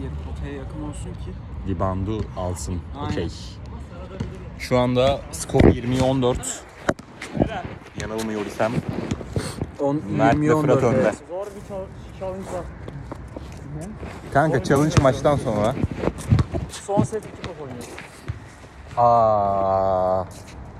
diye potaya yakın olsun ki. Libandu alsın. Okey. Şu anda skor 20'ye 14. Yanılmıyor isem. 10, Mert ve Fırat önde. Zor bir chal- challenge var. Kanka challenge maçtan sonra. Son set 2 top oynuyoruz. Aa.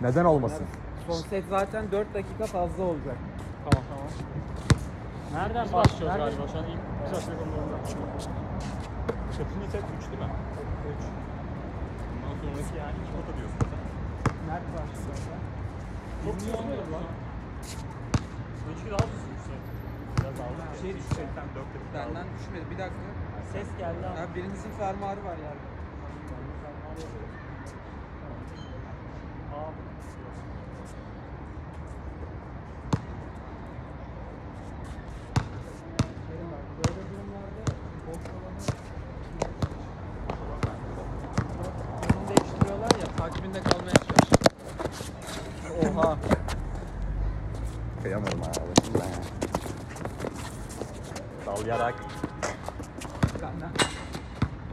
Neden olmasın? Son set zaten 4 dakika fazla olacak. Tamam tamam. Nereden başlıyoruz galiba şu an ilk üç aşağı Kaçıncı set 3 değil mi? 3. Bundan sonraki yani 2 nota diyorsun sen. Mert başlıyor zaten. Çok iyi olmuyor lan. Ölçü daha düzgün set. Biraz aldım. Şey düştü. Setten 4 dakika Benden düşmedi. Bir dakika. Ses geldi ama. Ya birinizin fermuarı var yerde. Aa. Oha. Kıyamıyorum abi. Dal yarak. Benden.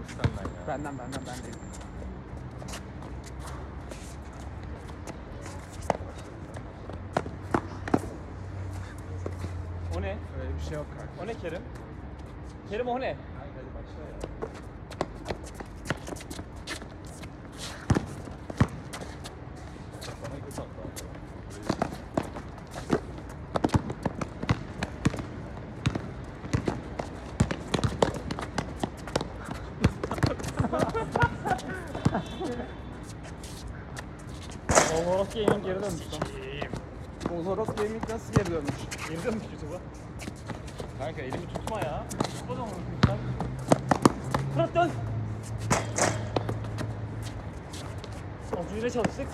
Senden ya. Benden benden ben değilim. O ne? Öyle bir şey yok kanka. O ne Kerim? Kerim o ne? Hadi hadi başla ya. Gaming geri dönmüş lan. Bozorok Gaming nasıl geri dönmüş? Geri dönmüş YouTube'a. Kanka elimi tut. Tutma ya. Tutma da onu. Fırat dön. Acıyla çalıştık.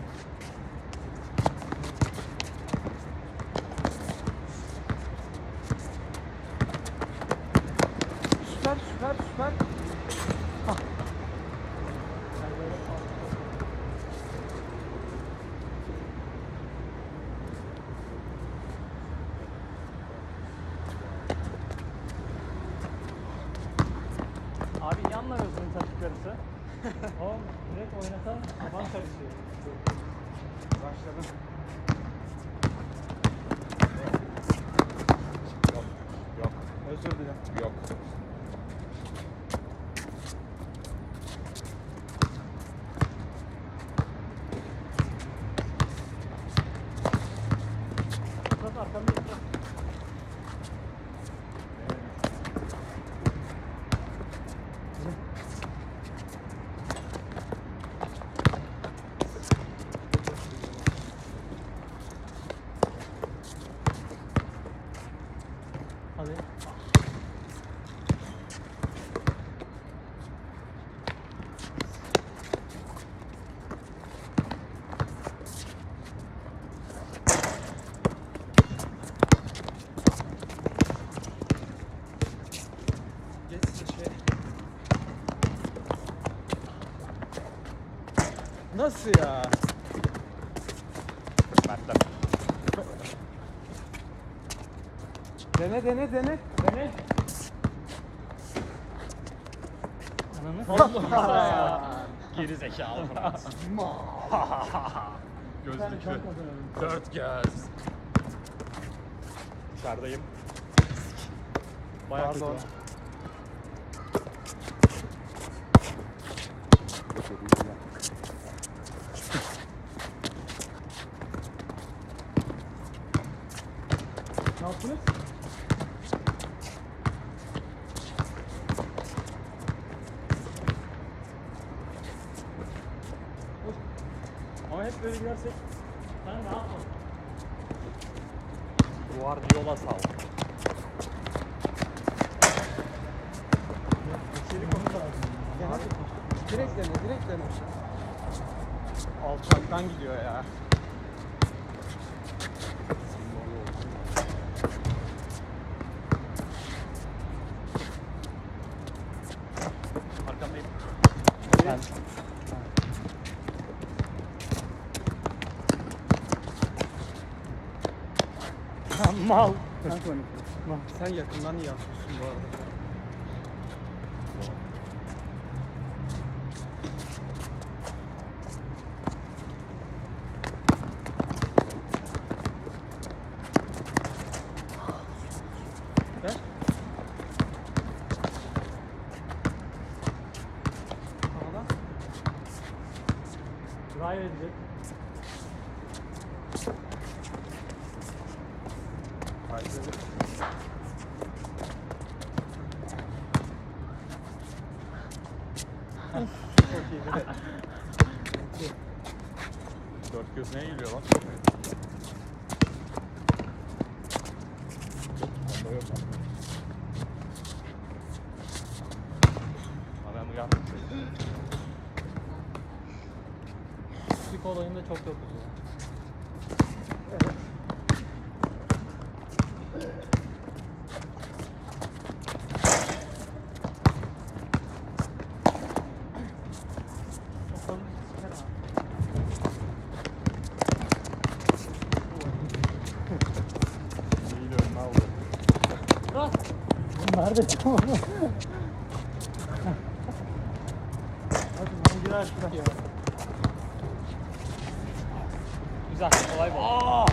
Süper süper süper. Yanma gözünün takip karısı. Oğlum direkt oynatan aman karışıyor. Başladım. Yok. Yok. Özür dilerim. Yok. Fırat arkamda Fırat. Hadi. Geç şey. Nasıl ya? Mert'ten. Dene dene dene. Dene. Ananı ya. Geri zekalı Fırat. Gözlüklü. Dört göz. Dışarıdayım. Bayağı kötü. Pardon. Ne Dene. Alçaktan gidiyor ya. Arkandayım. Ben. Mal. Kanka Sen yakından iyi yapıyorsun bu arada. Kaybedecek. Kaybeder. Çok iyi direkt. Dört göz neye geliyor lan? Adam yaptı. Sık olayında çok yokuz ya. Bakalım siker abi. İyi de önüne aldı. Bırak. Tamam Hadi şuraya. Güzel, kolay bu. Aa!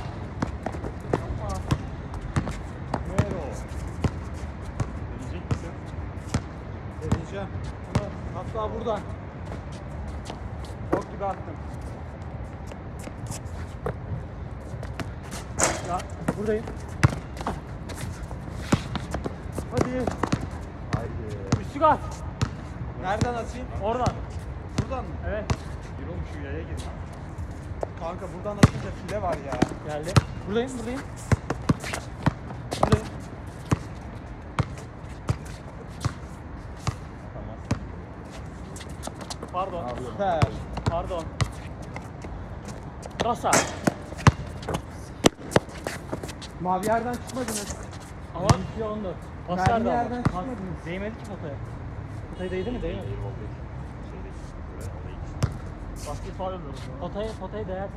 Ver o. Deneyecek misin? Deneyeceğim. Hatta buradan. Bok gibi attım. Ya buradayım. Hadi. Haydi. Üstü at. Nereden atayım? Oradan. Buradan mı? Evet. Bir oğlum şu yaya gir. Kanka buradan atınca file var ya. Geldi. Buradayım, buradayım. Buradayım. Tamam. Pardon. Süper. Pardon. Rasa. Mavi yerden çıkmadınız. Ama 2 14. Pas Mermi verdi ama. Pas-. Değmedi ki potaya. Potaya değdi mi? Değmedi. Gitti. Basket oluyoruz. Potaya, potaya değerse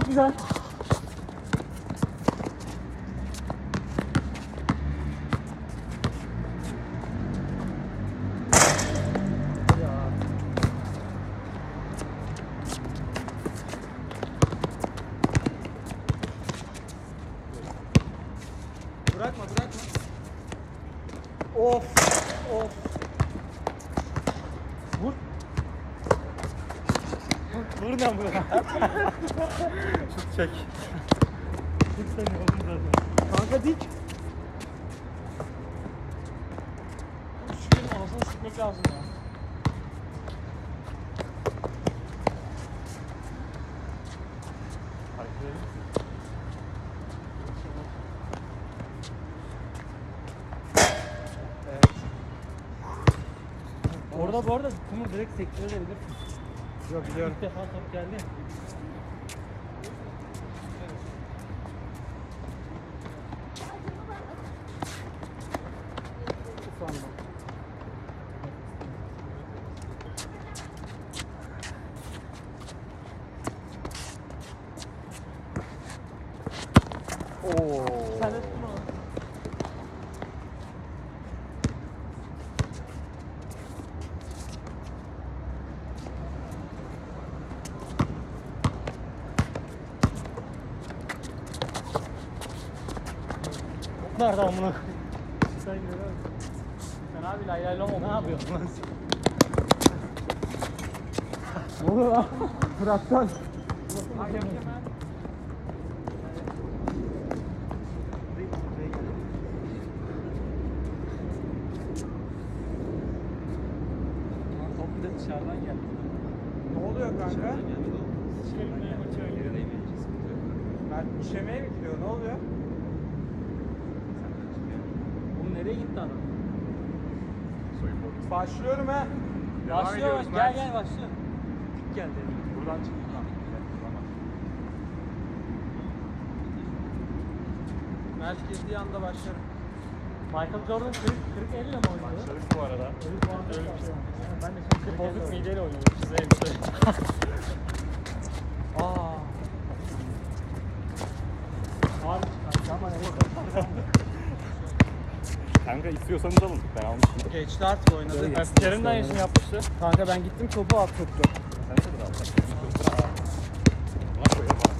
Çok güzel. Bırakma bırakma. Of of. Vur. Vur lan bu. Şut çek. Tut seni oğlum zaten. Kanka dik. Şu gün ağzına sıkmak lazım ya. Orada bu arada kumur direkt sektirebilirsin. Yok biliyorum. İlk defa top geldi. Oo. Sen de tutma. Nerede amına? Sen görüyor musun? Sen abi lay lay lom ne yapıyorsun lan? Ne oluyor lan? Fırat'tan. Top bir de dışarıdan geldi. Ne oluyor kanka? Çevirmeye maçı Mert işemeye mi gidiyor? Ne oluyor? Oğlum nereye gitti adam? soyunma odası. Başlıyorum ha. Devam Başlıyor. ediyoruz Gel Mert. gel başlıyor. İlk geldi. Buradan çık. Bak. Mert girdiği anda başlarım. Michael Jordan kırık, kırık elle mi oynuyor? Başladık bu arada. Puan öyle bir şey. Ben de şimdi kırık Bozuk elle mideyle oynuyoruz. Size elbise. Aa. Abi çıkar. Ama neyse. Kanka istiyorsanız alın. Ben almıştım. Geçti artık oynadı. Kerem de aynısını yapmıştı. Kanka ben gittim topu at tuttu. Sen de bir al. Buna koyalım abi.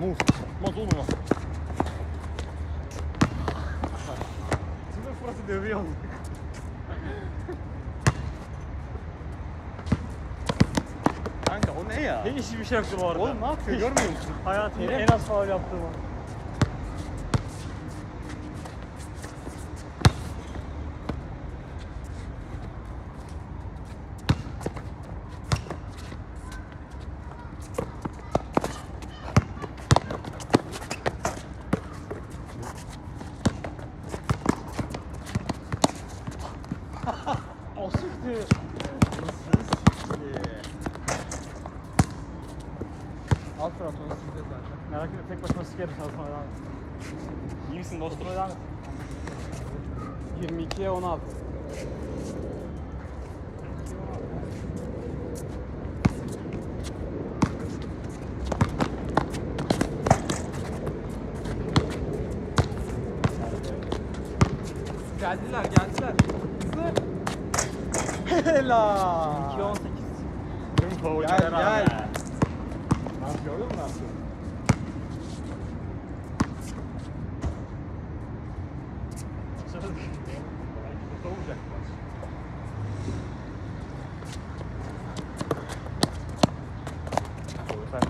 Move. Tutmaz oğlum o. Şimdi Fırat'ı dövüyor. Hiç bir şey yoktu bu arada. Oğlum ne yapıyor görmüyor musun? Hayatımda en az faul yaptığım an. O siktir. Al Fırat onu sizde zaten. Merak etme tek başıma sikerim sana sonra devam et. Et. 22'ye 16. Geldiler geldiler. Hızlı. Helal. 2-18. Tüm Gel, gel. Nasıl gördün mü nasıl?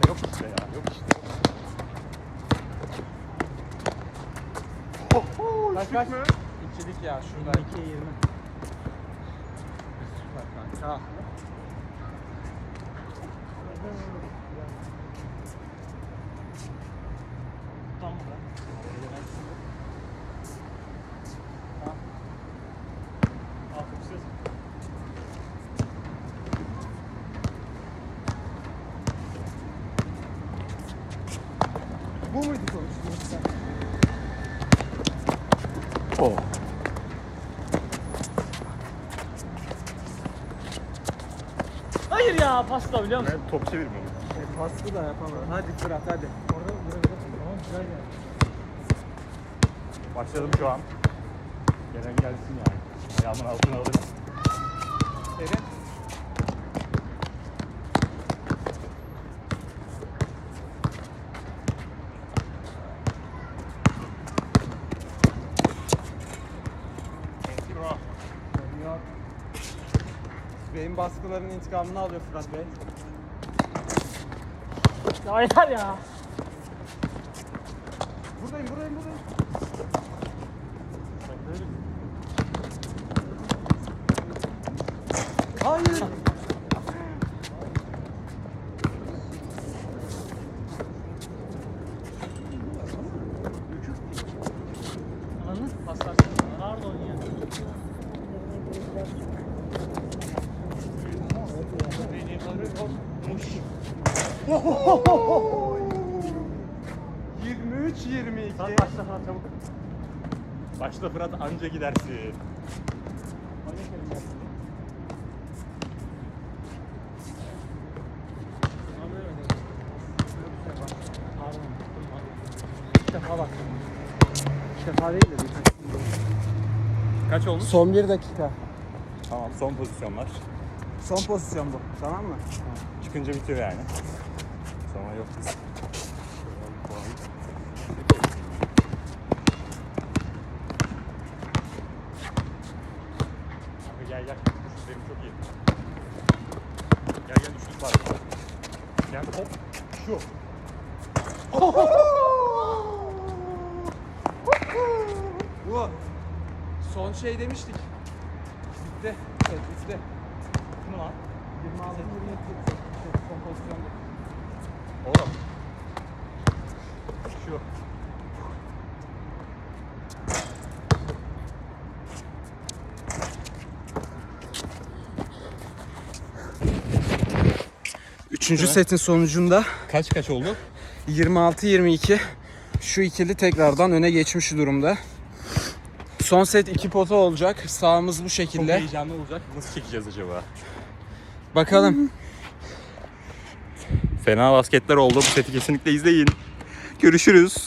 Yok işte ya, yok işte. Kaç kaç? mü? İkilik ya şurada. 2'ye 20. Süper kanka. Tamam mı? Al fokuses. Bu muydu konuştuğumuz? Oh. Hayır ya pasta biliyor musun? Ben top çevirmiyorum. E, pastı da yapamadım. Hadi Fırat hadi. Orada vurabilirsin. Tamam güzel geldi. Başladım şu an. Gelen gelsin yani. Ayağımın altına alırım. Eren. Beyin baskılarının intikamını alıyor Fırat Bey. Ya yeter ya. Buradayım buradayım buradayım. Hayır. Başla Fırat çabuk. Başla Fırat anca gidersin. İlk defa bak. İlk defa değil de birkaç. Kaç olmuş? Son bir dakika. Tamam son pozisyonlar. Son pozisyon bu. Tamam mı? Çıkınca bitiyor yani. Sonra yok biz. Abi gel gel. Benim çok iyi. Gel gel üçlük var. Gel hop. Şu. Bu. Son şey demiştik. Bitti. Evet bitti. Ne lan? 26 27 son pozisyonda. Oğlum. Şu. Üçüncü Evet. setin sonucunda Kaç kaç oldu? 26-22 şu ikili tekrardan öne geçmiş durumda. Son set iki pota olacak. Sağımız bu Çok şekilde. heyecanlı olacak. Nasıl çekeceğiz acaba? Bakalım. Fena basketler oldu. Bu seti kesinlikle izleyin. Görüşürüz.